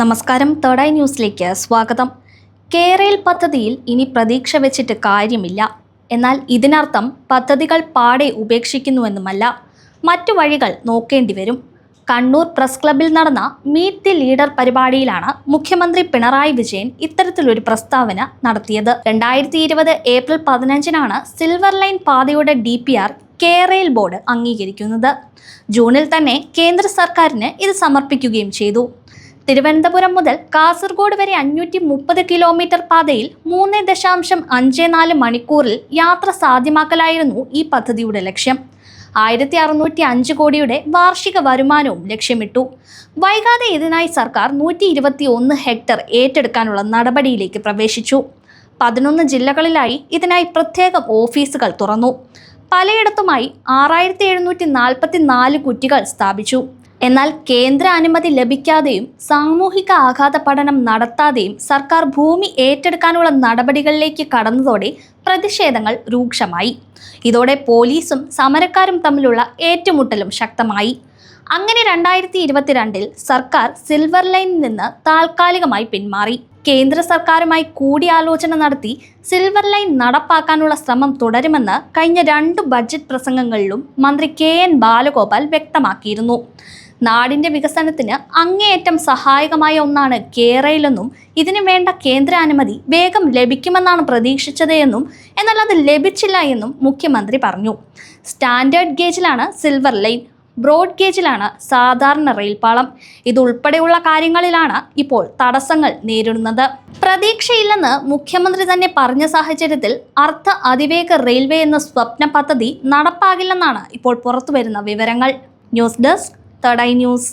നമസ്കാരം തേർഡ് ന്യൂസിലേക്ക് സ്വാഗതം. കേരയിൽ പദ്ധതിയിൽ ഇനി പ്രതീക്ഷ വെച്ചിട്ട് കാര്യമില്ല. എന്നാൽ ഇതിനർത്ഥം പദ്ധതികൾ പാടെ ഉപേക്ഷിക്കുന്നുവെന്നുമല്ല. മറ്റു വഴികൾ നോക്കേണ്ടി വരും. കണ്ണൂർ പ്രസ് ക്ലബിൽ നടന്ന മീറ്റ് ദി ലീഡർ പരിപാടിയിലാണ് മുഖ്യമന്ത്രി പിണറായി വിജയൻ ഇത്തരത്തിലൊരു പ്രസ്താവന നടത്തിയത്. രണ്ടായിരത്തി ഇരുപത് ഏപ്രിൽ പതിനഞ്ചിനാണ് സിൽവർ ലൈൻ പാതയുടെ ഡി പി ആർ കേരയിൽ ബോർഡ് അംഗീകരിക്കുന്നത്. ജൂണിൽ തന്നെ കേന്ദ്ര സർക്കാരിന് ഇത് സമർപ്പിക്കുകയും ചെയ്തു. തിരുവനന്തപുരം മുതൽ കാസർഗോഡ് വരെ അഞ്ഞൂറ്റി മുപ്പത് കിലോമീറ്റർ പാതയിൽ മൂന്ന് ദശാംശം അഞ്ച് നാല് മണിക്കൂറിൽ യാത്ര സാധ്യമാക്കലായിരുന്നു ഈ പദ്ധതിയുടെ ലക്ഷ്യം. ആയിരത്തി അറുന്നൂറ്റി അഞ്ച് കോടിയുടെ വാർഷിക വരുമാനവും ലക്ഷ്യമിട്ടു. വൈകാതെ ഇതിനായി സർക്കാർ നൂറ്റി ഇരുപത്തി ഒന്ന് ഹെക്ടർ ഏറ്റെടുക്കാനുള്ള നടപടിയിലേക്ക് പ്രവേശിച്ചു. പതിനൊന്ന് ജില്ലകളിലായി ഇതിനായി പ്രത്യേകം ഓഫീസുകൾ തുറന്നു. പലയിടത്തുമായി ആറായിരത്തി എഴുന്നൂറ്റി നാൽപ്പത്തി നാല് കുറ്റികൾ സ്ഥാപിച്ചു. എന്നാൽ കേന്ദ്ര അനുമതി ലഭിക്കാതെയും സാമൂഹിക ആഘാത പഠനം നടത്താതെയും സർക്കാർ ഭൂമി ഏറ്റെടുക്കാനുള്ള നടപടികളിലേക്ക് കടന്നതോടെ പ്രതിഷേധങ്ങൾ രൂക്ഷമായി. ഇതോടെ പോലീസും സമരക്കാരും തമ്മിലുള്ള ഏറ്റുമുട്ടലും ശക്തമായി. അങ്ങനെ രണ്ടായിരത്തി ഇരുപത്തിരണ്ടിൽ സർക്കാർ സിൽവർ ലൈനിൽ നിന്ന് താൽക്കാലികമായി പിന്മാറി. കേന്ദ്ര സർക്കാരുമായി കൂടിയാലോചന നടത്തി സിൽവർ ലൈൻ നടപ്പാക്കാനുള്ള ശ്രമം തുടരുമെന്ന് കഴിഞ്ഞ രണ്ട് ബഡ്ജറ്റ് പ്രസംഗങ്ങളിലും മന്ത്രി കെ എൻ ബാലഗോപാൽ വ്യക്തമാക്കിയിരുന്നു. നാടിന്റെ വികസനത്തിന് അങ്ങേയറ്റം സഹായകമായ ഒന്നാണ് കേരളയിലെന്നും ഇതിനു വേണ്ട കേന്ദ്ര അനുമതി വേഗം ലഭിക്കുമെന്നാണ് പ്രതീക്ഷിച്ചത് എന്നും എന്നാൽ അത് ലഭിച്ചില്ല എന്നും മുഖ്യമന്ത്രി പറഞ്ഞു. സ്റ്റാൻഡേർഡ് ഗേജിലാണ് സിൽവർ ലൈൻ ബ്രോഡ് ഗേജിലാണ് സാധാരണ റെയിൽപാളം. ഇതുൾപ്പെടെയുള്ള കാര്യങ്ങളിലാണ് ഇപ്പോൾ തടസ്സങ്ങൾ നേരിടുന്നത്. പ്രതീക്ഷയില്ലെന്ന് മുഖ്യമന്ത്രി തന്നെ പറഞ്ഞ സാഹചര്യത്തിൽ അർദ്ധ അതിവേഗ റെയിൽവേ എന്ന സ്വപ്ന പദ്ധതി നടപ്പാകില്ലെന്നാണ് ഇപ്പോൾ പുറത്തുവരുന്ന വിവരങ്ങൾ. News desk third news